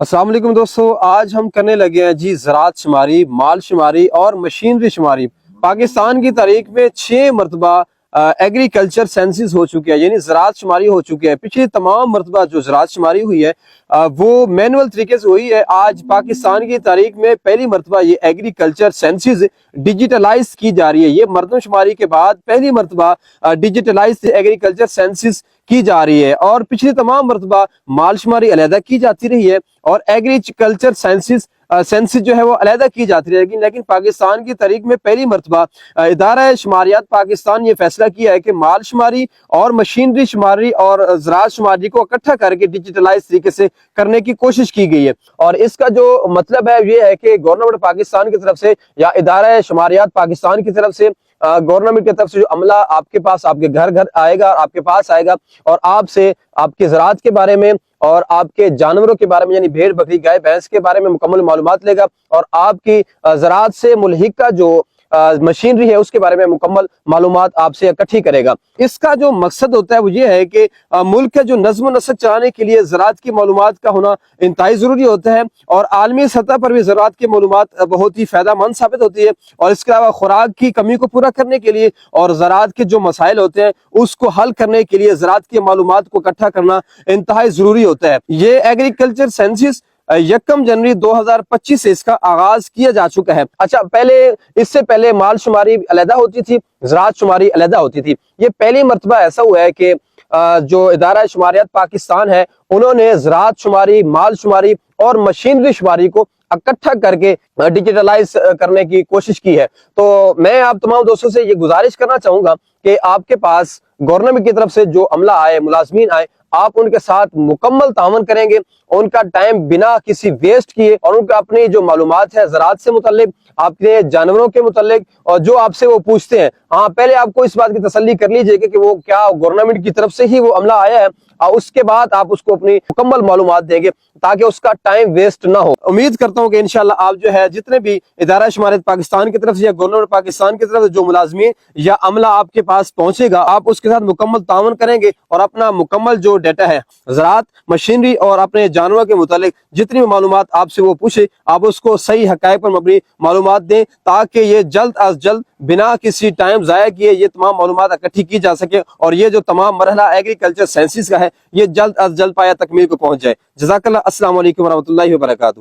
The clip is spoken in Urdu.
السلام علیکم دوستو آج ہم کرنے لگے ہیں جی زراعت شماری مال شماری اور مشینری شماری۔ پاکستان کی تاریخ میں چھ مرتبہ ایگریکلچر سینسز ہو چکے ہیں یعنی زراعت شماری ہو چکی ہے پچھلی تمام مرتبہ جو زراعت شماری ہوئی ہے آ، وہ مینول طریقے سے ہوئی ہے۔ آج پاکستان کی تاریخ میں پہلی مرتبہ یہ ایگریکلچر سینسز ڈیجیٹلائز کی جا رہی ہے۔ یہ مردم شماری کے بعد پہلی مرتبہ ڈیجیٹلائز ایگریکلچر سینسز کی جا رہی ہے اور پچھلی تمام مرتبہ مال شماری علیحدہ کی جاتی رہی ہے اور ایگریکلچر سائنسز سینسز جو ہے وہ علیحدہ کی جاتی رہے لیکن لیکن پاکستان کی تاریخ میں پہلی مرتبہ ادارہ شماریات پاکستان یہ فیصلہ کیا ہے کہ مال شماری اور مشینری شماری اور زراعت شماری کو اکٹھا کر کے ڈیجیٹلائز طریقے سے کرنے کی کوشش کی گئی ہے۔ اور اس کا جو مطلب ہے، یہ ہے کہ گورنمنٹ پاکستان کی طرف سے یا ادارہ شماریات پاکستان کی طرف سے گورنمنٹ کی طرف سے جو عملہ آپ کے پاس، آپ کے گھر گھر آئے گا اور آپ کے پاس آئے گا اور آپ سے آپ کے زراعت کے بارے میں اور آپ کے جانوروں کے بارے میں یعنی بھیڑ بکری گائے، بھینس کے بارے میں مکمل معلومات لے گا اور آپ کی زراعت سے ملحقہ جو مشینری ہے، اس کے بارے میں مکمل معلومات آپ سے اکٹھی کرے گا۔ اس کا جو مقصد ہوتا ہے وہ یہ ہے کہ ملک کے جو نظم و نسق چلانے کے لیے زراعت کی معلومات کا ہونا انتہائی ضروری ہوتا ہے اور عالمی سطح پر بھی زراعت کی معلومات بہت ہی فائدہ مند ثابت ہوتی ہے۔ اور اس کے علاوہ خوراک کی کمی کو پورا کرنے کے لیے اور زراعت کے جو مسائل ہوتے ہیں، اس کو حل کرنے کے لیے زراعت کی معلومات کو اکٹھا کرنا انتہائی ضروری ہوتا ہے۔ یہ ایگریکلچر سینسز یکم جنوری دو ہزار پچیس سے اس کا آغاز کیا جا چکا ہے۔ اچھا پہلے اس سے پہلے مال شماری علیحدہ ہوتی تھی، زراعت شماری علیحدہ ہوتی تھی۔ یہ پہلی مرتبہ ایسا ہوا ہے کہ جو ادارہ شماریات پاکستان ہے، انہوں نے زراعت شماری، مال شماری اور مشینری شماری کو اکٹھا کر کے ڈیجیٹلائز کرنے کی کوشش کی ہے۔ تو میں آپ تمام دوستوں سے یہ گزارش کرنا چاہوں گا کہ آپ کے پاس گورنمنٹ کی طرف سے جو عملہ آئے، ملازمین آئے آپ ان کے ساتھ مکمل تعاون کریں گے، ان کا ٹائم بنا کسی ویسٹ کیے اور ان کا اپنی جو معلومات ہے زراعت سے متعلق، آپ کے جانوروں کے متعلق اور جو آپ سے وہ پوچھتے ہیں۔ ہاں پہلے آپ کو اس بات کی تسلی کر لیجیے کہ کہ وہ کیا گورنمنٹ کی طرف سے ہی وہ عملہ آیا ہے۔ اور اس کے بعد آپ اس کو اپنی مکمل معلومات دیں گے تاکہ اس کا ٹائم ویسٹ نہ ہو۔ امید کرتا ہوں کہ انشاءاللہ آپ جو ہے، جتنے بھی ادارہ شماریت پاکستان کی طرف سے یا گورنمنٹ پاکستان کی طرف سے جو ملازمین یا عملہ آپ کے پاس پہنچے گا، آپ اس کے ساتھ مکمل تعاون کریں گے اور اپنا مکمل جو ڈیٹا ہے۔ زراعت مشینری اور اپنے جانور کے متعلق جتنی بھی معلومات آپ سے وہ پوچھے، آپ اس کو صحیح حقائق پر مبنی معلومات دیں تاکہ یہ جلد از جلد بنا کسی ٹائم ضائع کیے یہ تمام معلومات اکٹھی کی جا سکے اور یہ جو تمام مرحلہ ایگریکلچر سائنسز کا ہے، یہ جلد از جلد پایا تکمیل کو پہنچ جائے۔ جزاک اللہ، السلام علیکم ورحمۃ اللہ وبرکاتہ۔